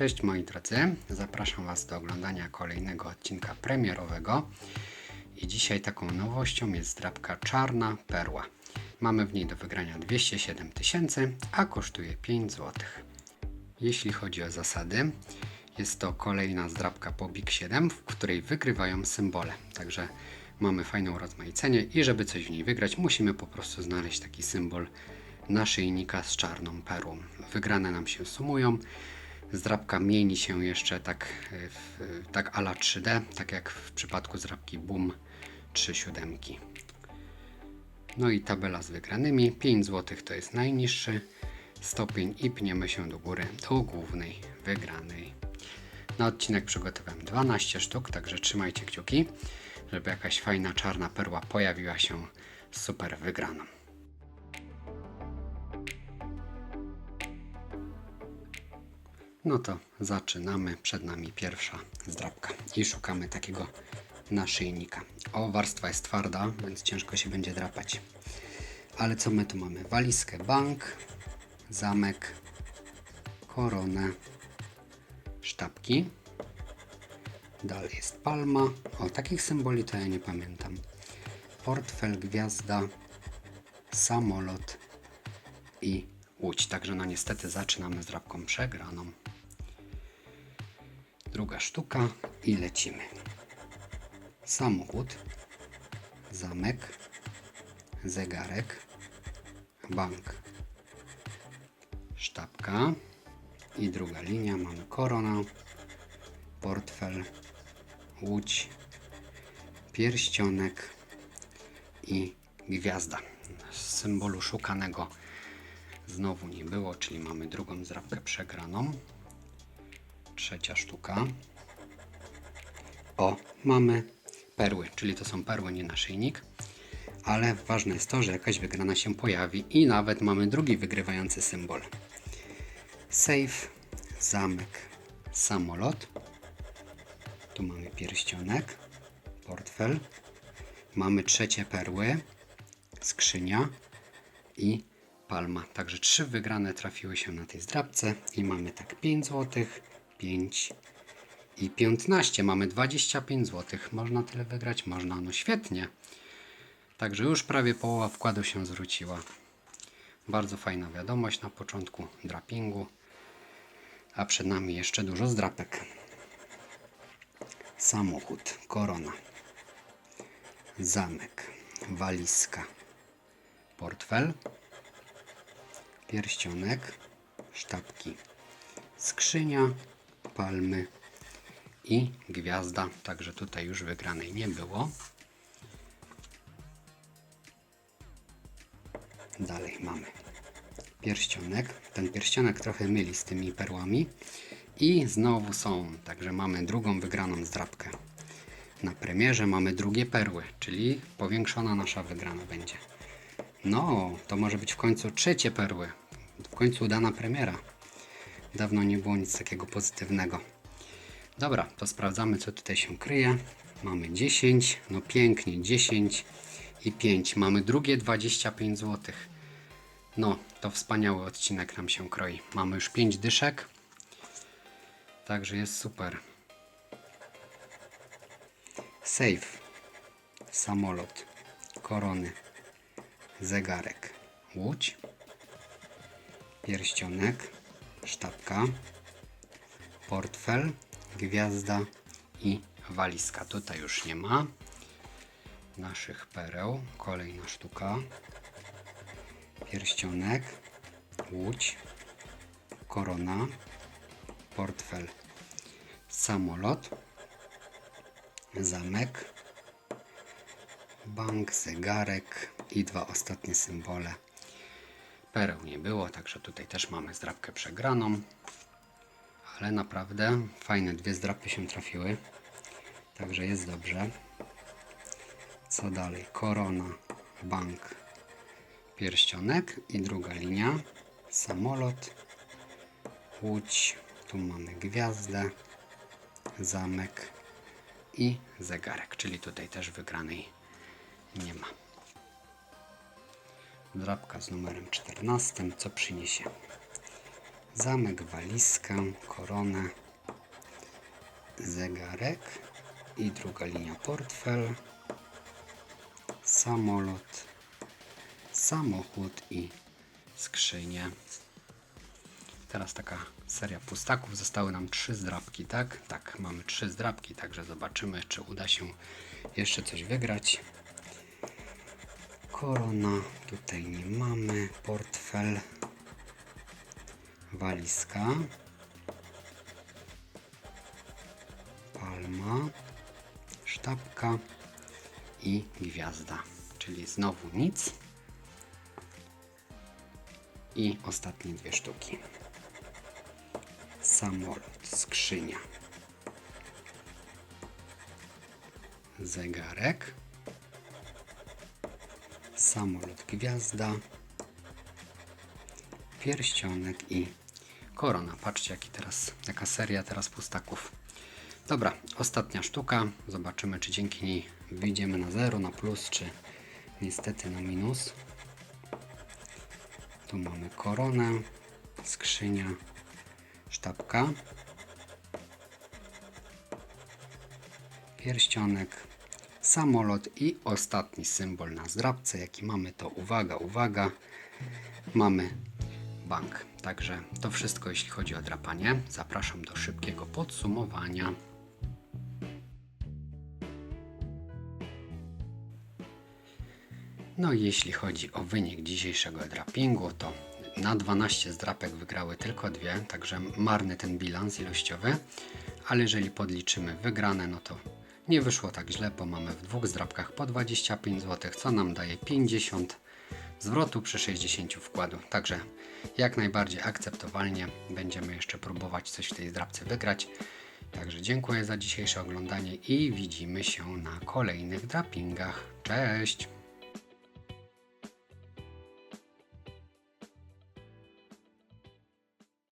Cześć moi drodzy, zapraszam Was do oglądania kolejnego odcinka premierowego. I dzisiaj taką nowością jest drapka Czarna Perła. Mamy w niej do wygrania 207 tysięcy, a kosztuje 5 zł. Jeśli chodzi o zasady, jest to kolejna zdrabka po Big 7, w której wygrywają symbole. Także mamy fajne urozmaicenie i żeby coś w niej wygrać, musimy po prostu znaleźć taki symbol naszyjnika z czarną perłą. Wygrane nam się sumują. Zdrabka mieni się jeszcze tak, e, w, tak ala 3D, tak jak w przypadku zdrabki Boom 3 siódemki. No i tabela z wygranymi. 5 zł to jest najniższy stopień i pniemy się do góry do głównej wygranej. Na odcinek przygotowałem 12 sztuk, także trzymajcie kciuki, żeby jakaś fajna czarna perła pojawiła się super wygraną. No to zaczynamy. Przed nami pierwsza zdrabka i szukamy takiego naszyjnika. O, warstwa jest twarda, więc ciężko się będzie drapać. Ale co my tu mamy? Walizkę bank, zamek, koronę, sztabki. Dalej jest palma. O, takich symboli to ja nie pamiętam. Portfel, gwiazda, samolot i łódź. Także no niestety zaczynamy z drapką przegraną. Druga sztuka i lecimy. Samochód, zamek, zegarek, bank, sztabka i druga linia. Mamy korona, portfel, łódź, pierścionek i gwiazda. Symbolu szukanego znowu nie było, czyli mamy drugą zdrabkę przegraną. Trzecia sztuka. O, mamy perły, czyli to są perły, nie naszyjnik. Ale ważne jest to, że jakaś wygrana się pojawi i nawet mamy drugi wygrywający symbol. Safe, zamek, samolot. Tu mamy pierścionek, portfel. Mamy trzecie perły, skrzynia i palma. Także trzy wygrane trafiły się na tej zdrabce i mamy tak 5 zł, 5 i 15. Mamy 25 zł. Można tyle wygrać? Można. No świetnie. Także już prawie połowa wkładu się zwróciła. Bardzo fajna wiadomość na początku drapingu. A przed nami jeszcze dużo zdrapek. Samochód, korona, zamek, walizka, portfel, pierścionek, sztabki, skrzynia, palmy i gwiazda. Także tutaj już wygranej nie było. Dalej mamy pierścionek. Ten pierścionek trochę myli z tymi perłami. I znowu są. Także mamy drugą wygraną zdrabkę. Na premierze mamy drugie perły, czyli powiększona nasza wygrana będzie. No, to może być w końcu trzecie perły. W końcu udana premiera. Dawno nie było nic takiego pozytywnego. Dobra, to sprawdzamy, co tutaj się kryje. Mamy 10, no pięknie, 10 i 5. Mamy drugie 25 zł. No, to wspaniały odcinek nam się kroi. Mamy już 5 dyszek. Także jest super. Safe, samolot, korony, zegarek, łódź, pierścionek, sztabka, portfel, gwiazda i walizka. Tutaj już nie ma naszych pereł. Kolejna sztuka. Pierścionek, łódź, korona, portfel, samolot, zamek, bank, zegarek i dwa ostatnie symbole. Pereł nie było, także tutaj też mamy zdrabkę przegraną. Ale naprawdę fajne dwie zdrapy się trafiły. Także jest dobrze. Co dalej? Korona, bank, pierścionek i druga linia. Samolot, łódź. Tu mamy gwiazdę, zamek i zegarek, czyli tutaj też wygranej nie ma. Drapka z numerem 14, co przyniesie? zamek, walizkę, koronę, zegarek i druga linia portfel, samolot, samochód i skrzynię. Teraz taka seria pustaków. Zostały nam trzy zdrabki, tak? Tak, mamy trzy zdrabki, także zobaczymy, czy uda się jeszcze coś wygrać. Korona, tutaj nie mamy. Portfel, walizka, palma, sztabka. I gwiazda, czyli znowu nic. I ostatnie dwie sztuki. Samolot, skrzynia, zegarek, samolot, gwiazda, pierścionek i korona. Patrzcie, jaki teraz, jaka seria teraz pustaków. Dobra, ostatnia sztuka. Zobaczymy, czy dzięki niej wyjdziemy na zero, na plus, czy niestety na minus. Tu mamy koronę, skrzynia, sztabka, pierścionek, samolot i ostatni symbol na zdrabce, jaki mamy, to uwaga, uwaga, mamy bank. Także to wszystko, jeśli chodzi o drapanie. Zapraszam do szybkiego podsumowania. No i jeśli chodzi o wynik dzisiejszego drapingu, to na 12 zdrapek wygrały tylko dwie, także marny ten bilans ilościowy, ale jeżeli podliczymy wygrane, no to nie wyszło tak źle, bo mamy w dwóch zdrapkach po 25 zł, co nam daje 50 zwrotu przy 60 wkładu. Także jak najbardziej akceptowalnie będziemy jeszcze próbować coś w tej zdrapce wygrać. Także dziękuję za dzisiejsze oglądanie i widzimy się na kolejnych drapingach. Cześć!